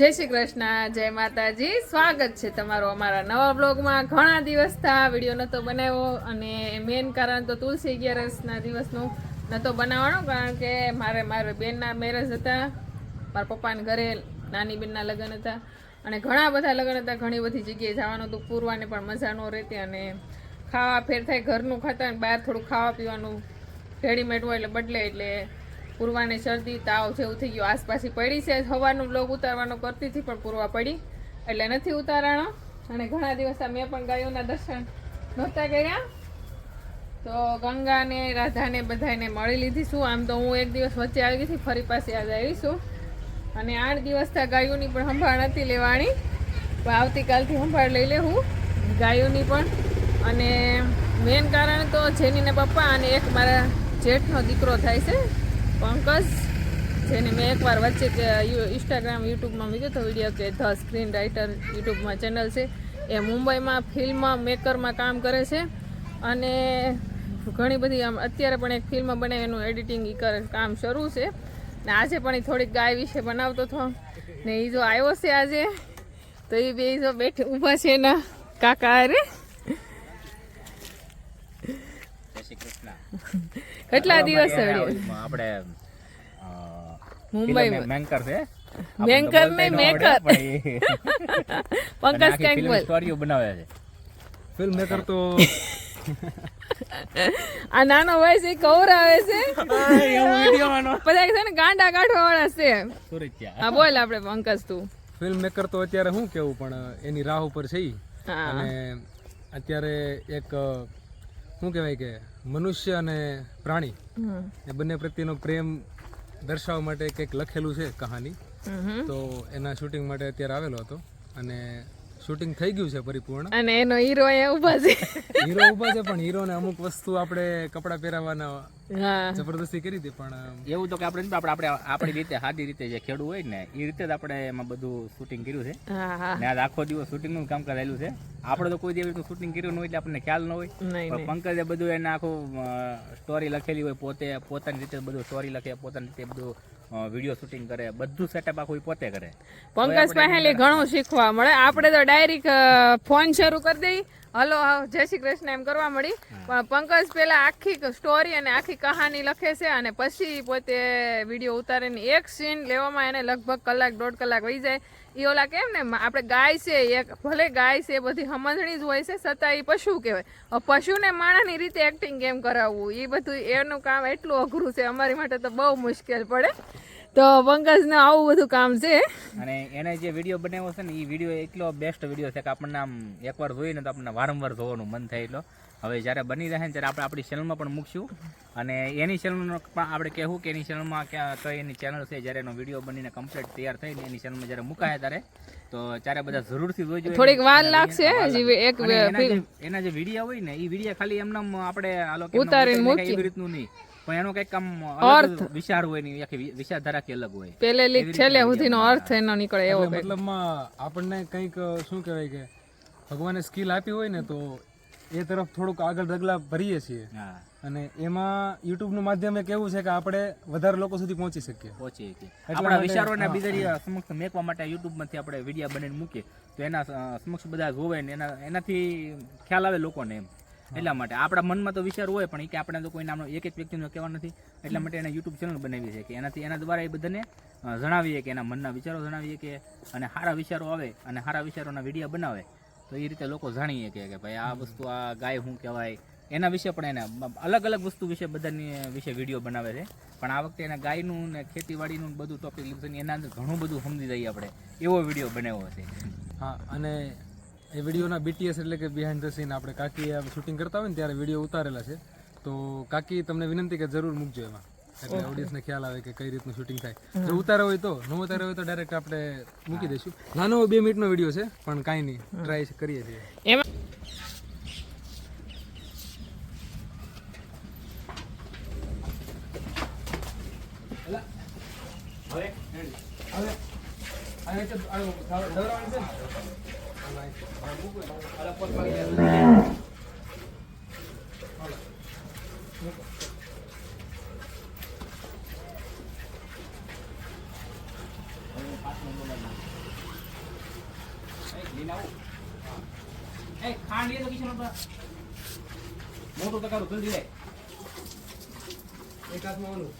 જય શ્રી કૃષ્ણ, જય માતાજી. સ્વાગત છે તમારું અમારા નવા બ્લોગમાં ઘણા દિવસ થા વીડિયો નહોતો બનાવ્યો અને મેન કારણ તો તુલસી અગિયારસના દિવસનું નહોતો બનાવવાનો, કારણ કે મારે મારા બેનના મેરેજ હતા, મારા પપ્પાના ઘરે નાની બેનના લગ્ન હતા. અને ઘણા બધા લગ્ન હતા, ઘણી બધી જગ્યાએ જવાનું હતું, પૂરવાને પણ મજા ન રહેતી અને ખાવા ફેર થાય, ઘરનું ખાતા અને બહાર થોડું ખાવા પીવાનું રેડીમેડ હોય એટલે બદલે એટલે પૂર્વાને શરદી, તાવ જેવું થઈ ગયું. આસપાસી પડી છે. હવાનો બ્લોગ ઉતારવાનો કરતી હતી પણ પૂર્વા પડી. એટલે નથી ઉતારાણો. અને ઘણા દિવસ મેં પણ ગાયોના દર્શન નહોતા કર્યા. તો ગંગાને, રાધાને બધાને મળી લીધી છું. આમ તો હું એક દિવસ વચ્ચે આવી હતી, ફરી પાસે આજે આવીશું અને આઠ દિવસથી ગાયોની પણ સંભાળ નથી લેવાની. પણ આવતીકાલથી સંભાળ લઈ લેવું ગાયોની પણ. અને મેન કારણ તો જેનીને પપ્પા અને એક મારા જેઠનો દીકરો થાય છે. પંકજ, જેને મેં એકવાર વચ્ચે કે ઇન્સ્ટાગ્રામ યુટ્યુબમાં મૂક્યો હતો વીડિયો કે ધ સ્ક્રીન રાઇટર યુટ્યુબમાં ચેનલ છે. એ મુંબઈમાં ફિલ્મ મેકરમાં કામ કરે છે અને ઘણી બધી આમ, અત્યારે પણ એક ફિલ્મ બનાવી એનું એડિટિંગ કામ શરૂ છે. ને આજે પણ એ થોડીક ગાય વિશે બનાવતો હતો. ને એ જો આવ્યો છે આજે, તો એ બે જો બેઠ, ઊભા છે એના કાકા અરે જય શ્રી કૃષ્ણ કેટલા દિવસ આપણે મુંબઈ મેંકર છે. મેંકર નહીં, મેકર. પંકજ કંઈક સ્ટોરીઓ બનાવે છે. ફિલ્મ મેકર તો આ નાનો ભાઈ છે. કૌરાવે છે બધા છે ને ગાંડા કાઢવા વાળા છે. હા બોલ આપણે પંકજ તું. ફિલ્મ મેકર તો અત્યારે શું કેવું પણ એની રાહ ઉપર છે અને અત્યારે એક શું કહેવાય કે મનુષ્ય અને પ્રાણી એ બંને પ્રત્યેનો પ્રેમ દર્શાવવા માટે કંઈક લખેલું છે કહાની. તો એના શૂટિંગ માટે અત્યારે આવેલો હતો અને શૂટિંગ થઈ ગયું છે પરિપૂર્ણ. અને એનો હીરો અહીંયા ઊભા છે. હીરો ઊભા છે પણ હીરોને અમુક વસ્તુ આપણે કપડાં પહેરાવવાના જબરદસ્તી કરી હતી પણ એવું તો કે આપણે આપણે આપણે આપણી રીતે સાદી રીતે જે ખેડૂ હોય ને એ રીતે જ આપણે એમાં બધું શૂટિંગ કર્યું છે. હા હા. ને આજ આખો દિવસ શૂટિંગનું કામ કરેલું છે. આપણે તો કોઈ રીતનું શૂટિંગ કર્યું ન હોય એટલે આપણને ખ્યાલ ન હોય. પણ પંકજે બધું એને આખું સ્ટોરી લખેલી હોય પોતે પોતાની રીતે બધું સ્ટોરી લખે પોતાની રીતે બધું વીડિયો શૂટિંગ કરે બધું સેટઅપ આખું પોતે કરે. પંકજ પહેલી ઘણું શીખવા મળે. આપણે તો ડાયરેક્ટ ફોન શરૂ કરી દઈ હલો જય શ્રી કૃષ્ણ એમ કરવા મળી. પણ પંકજ પેલા આખી સ્ટોરી અને આખી કહાની લખે છે અને પછી પોતે વીડિયો ઉતારીને એક સીન લેવામાં એને લગભગ કલાક દોઢ કલાક વહી જાય. એ ઓલા કેમ ને આપણે ગાય છે એક ભલે ગાય છે એ બધી સમજણી જ હોય છે છતાં એ પશુ કહેવાય. પશુને માણસની રીતે એક્ટિંગ કેમ કરાવવું? એ બધું એનું કામ એટલું અઘરું છે અમારી માટે તો બહુ મુશ્કેલ પડે. તો પંકજને આવું બધું કામ છે. અને એને જે વીડિયો બનાવ્યો છે ને એ વીડિયો એટલો બેસ્ટ વીડિયો છે કે આપણને આમ એકવાર જોઈએ ને તો આપણને વારંવાર જોવાનું મન થાય એટલો. હવે જ્યારે બની રહે ને ત્યારે આપણે આપણી ચેનલમાં પણ મૂકશું. અને એની ચેનલનો પણ આપણે કહેવું કે એની ચેનલમાં ક્યાં કઈ એની ચેનલ છે જ્યારે એનો વીડિયો બનીને કમ્પ્લીટ તૈયાર થઈને એની ચેનલમાં જ્યારે મુકાય ત્યારે તો ત્યારે બધા જરૂરથી જોઈજો થોડીક વાર લાગશે એક એના જે- વીડિયો હોય ને એ વીડિયો ખાલી એમને આપણે ઉતારીને મૂકી. રીતનું નહીં. પણ એનો કંઈક આમ અર્થ. વિચાર હોય ને આખી વિચારધારા કે અલગ હોય. પેલે લીક છેલ્લે સુધીનો અર્થ એનો નીકળે એવો મતલબ આપણને કંઈક શું કહેવાય કે ભગવાને સ્કિલ આપી હોય ને તો એ તરફ થોડુંક આગળ ડગલા ભરીએ છીએ. અને એમાં યુટ્યુબનું માધ્યમ એક એવું છે કે આપણે વધારે લોકો સુધી પહોંચી શકીએ. પહોંચી કે આપણા વિચારોને બીજા સમક્ષ મેકવા માટે યુટ્યુબમાંથી આપણે વીડિયો બનાવીને મૂકીએ. તો એના સમક્ષ બધા જોવે ને એના એનાથી ખ્યાલ આવે લોકોને એમ. એટલા માટે. આપણા મનમાં તો વિચાર હોય પણ એ કે આપણે તો કોઈ નામનો એક એક વ્યક્તિનો કહેવા નથી. એટલા માટે એને યુટ્યુબ ચેનલ બનાવી છે કે એનાથી એના દ્વારા એ બધાને જણાવીએ કે એના મનના વિચારો જણાવીએ કે અને સારા વિચારો આવે અને સારા વિચારોના વીડિયો બનાવે. તો એ રીતે લોકો જાણીએ કે ભાઈ આ વસ્તુ આ ગાય શું કહેવાય. એના વિશે પણ એને અલગ અલગ વસ્તુ વિશે બધાની વિશે વીડિયો બનાવે છે. પણ આ વખતે એના ગાયનું ને ખેતીવાડીનું બધું ટોપિક લીધું એના અંદર ઘણું બધું સમજી જઈએ આપણે. એવો વીડિયો બનાવ્યો છે. હા અને એ વિડીયોના બીટીએસ એટલે કે બિહાઇન્ડ ધ સીન આપણે કાકી શૂટિંગ કરતા હોય ને ત્યારે વીડિયો ઉતારેલા છે તો કાકી તમને વિનંતી કે જરૂર મૂકજો એમાં એટલે ઓડિયન્સને ખ્યાલ આવે કે કઈ રીતનું શૂટિંગ થાય જો ઉતારો હોય તો ન ઉતારો હોય તો ડાયરેક્ટ આપણે મૂકી દઈશું નાનો બે મિનિટનો વીડિયો છે પણ કાંઈ નહીં ટ્રાય કરીએ છીએ એમાં હવે હવે હવે એ ખાંડ તો કિશન મોટો તકારો જલ્દી લે એક હાથમાં ઓલું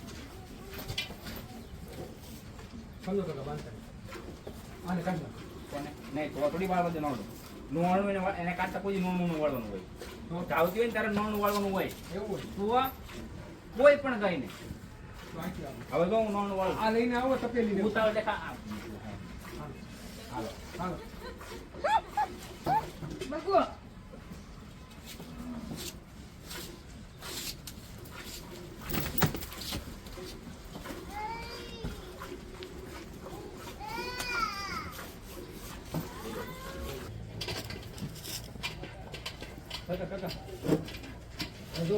સમજો કાકા બાંધતા અને કાઢી નાખો નહીં થોડી વાળવા દે નોણું એને એને કાઢતા કોઈ નોણું વાળવાનું હોય. તો ધાવતી હોય ને ત્યારે નોણું વાળવાનું હોય. એવું હોય? તું કોઈ પણ ગાય ને તો અહીંથી આવો. હવે તો હું નોણું વાળું. આ લઈને આવો તપેલી ઉતાવળ દેખા હાલો. હાલો. કાકા કાકા. આ જો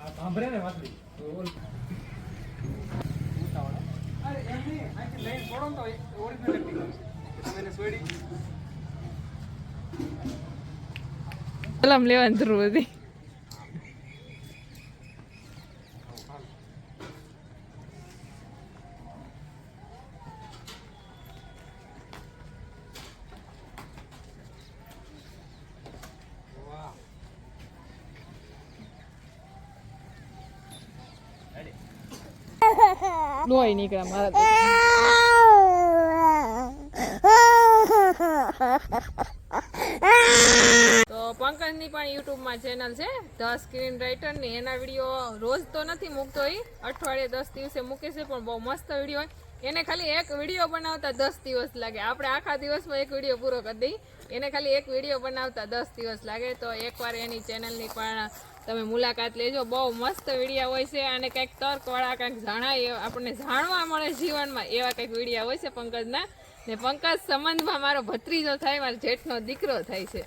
આ સાંભળે ને વાતડી તો ઓલ ઉતાવળ, હો. અરે એમ નહીં. અહીંથી છોડો તો ઓરિજિનલ એક્ટિંગ છોડી લેવાની જરૂર હતી લોહી મારા તો પંકજની પણ યુટ્યુબમાં ચેનલ છે. ધ સ્ક્રીન રાઇટરની એના વીડિયો રોજ તો નથી મૂકતો એ અઠવાડિયે દસ દિવસે મૂકે છે પણ બહુ મસ્ત વીડિયો હોય. એને ખાલી એક વીડિયો બનાવતા દસ દિવસ લાગે. આપણે આખા દિવસમાં એક વીડિયો પૂરો કરી દઈ. એને ખાલી એક વીડિયો બનાવતા દસ દિવસ લાગે. તો એકવાર એની ચેનલની પણ તમે મુલાકાત લેજો. બહુ મસ્ત વિડીયા હોય છે અને કંઈક તર્કવાળા, કંઈક જણાય આપણને જાણવા મળે જીવનમાં એવા કંઈક વિડીયા હોય છે પંકજના. ને પંકજ સંબંધમાં મારો ભત્રીજો થાય, મારો જેઠનો દીકરો થાય છે.